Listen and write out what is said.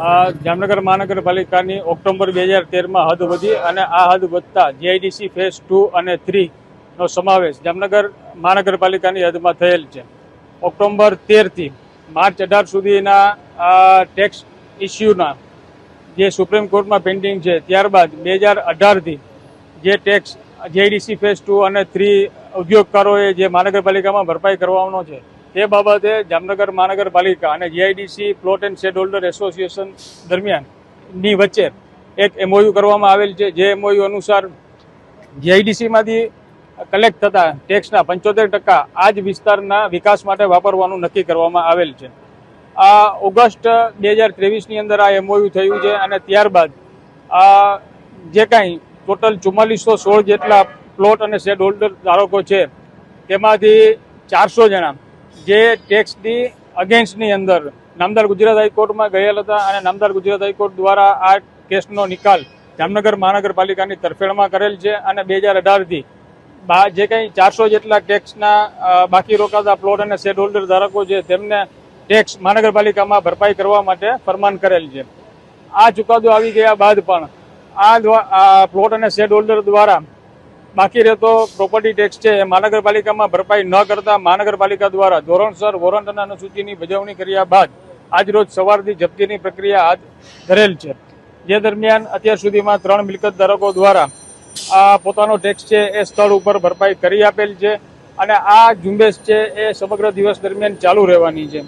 જામનગર મહાનગરપાલિકાની ઓક્ટોબર બે હજાર તેરમાં હદ વધી અને આ હદ વધતા જીઆઈડીસી ફેઝ ટુ અને થ્રીનો સમાવેશ જામનગર મહાનગરપાલિકાની હદમાં થયેલ છે. ઓક્ટોબર તેરથી માર્ચ અઢાર સુધીના ટેક્સ ઇસ્યુના જે સુપ્રીમ કોર્ટમાં પેન્ડિંગ છે, ત્યારબાદ બે હજાર અઢારથી જે ટેક્સ જીઆઈડીસી ફેઝ ટુ અને થ્રી ઉદ્યોગકારોએ જે મહાનગરપાલિકામાં ભરપાઈ કરવાનો છે તે બાબતે જામનગર મહાનગરપાલિકા અને GIDC plot and shed holder association દરમિયાનની વચ્ચે એક એમઓયુ કરવામાં આવેલ છે. જે એમઓયુ અનુસાર જીઆઈડીસીમાંથી કલેક્ટ થતા ટેક્સના પંચોતેર ટકા આ જ વિસ્તારના વિકાસ માટે વાપરવાનું નક્કી કરવામાં આવેલ છે. આ ઓગસ્ટ બે હજાર ત્રેવીસની અંદર આ એમઓયુ થયું છે અને ત્યારબાદ આ જે કાંઈ ટોટલ ચુમ્માલીસો સોળ જેટલા પ્લોટ અને શેડ હોલ્ડર ધારકો છે, તેમાંથી ચારસો જણા જે ટેક્સની અગેન્સ્ટની અંદર નામદાર ગુજરાત હાઈકોર્ટમાં ગયેલ હતા અને નામદાર ગુજરાત હાઈકોર્ટ દ્વારા આ કેસનો નિકાલ જામનગર મહાનગરપાલિકાની તરફેણમાં કરેલ છે અને બે હજાર અઢારથી જે કંઈ ચારસો જેટલા ટેક્સના બાકી રોકાતા પ્લોટ અને શેડ હોલ્ડર ધારકો છે, તેમને ટેક્સ મહાનગરપાલિકામાં ભરપાઈ કરવા માટે ફરમાન કરેલ છે. આ ચુકાદો આવી ગયા બાદ પણ આ પ્લોટ અને શેડ હોલ્ડર દ્વારા બાકી રહેતો પ્રોપર્ટી ટેક્સ છે એ મહાનગરપાલિકામાં ભરપાઈ ન કરતા મહાનગરપાલિકા દ્વારા ધોરણસર વોરંટ અને અનુસૂચિની બજવણી કર્યા બાદ આજરોજ સવારથી જપ્તીની પ્રક્રિયા હાથ ધરેલ છે. જે દરમિયાન અત્યાર સુધીમાં ત્રણ મિલકત ધારકો દ્વારા આ પોતાનો ટેક્સ છે, એ સ્થળ ઉપર ભરપાઈ કરી આપેલ છે અને આ ઝુંબેશ છે, એ સમગ્ર દિવસ દરમિયાન ચાલુ રહેવાની છે.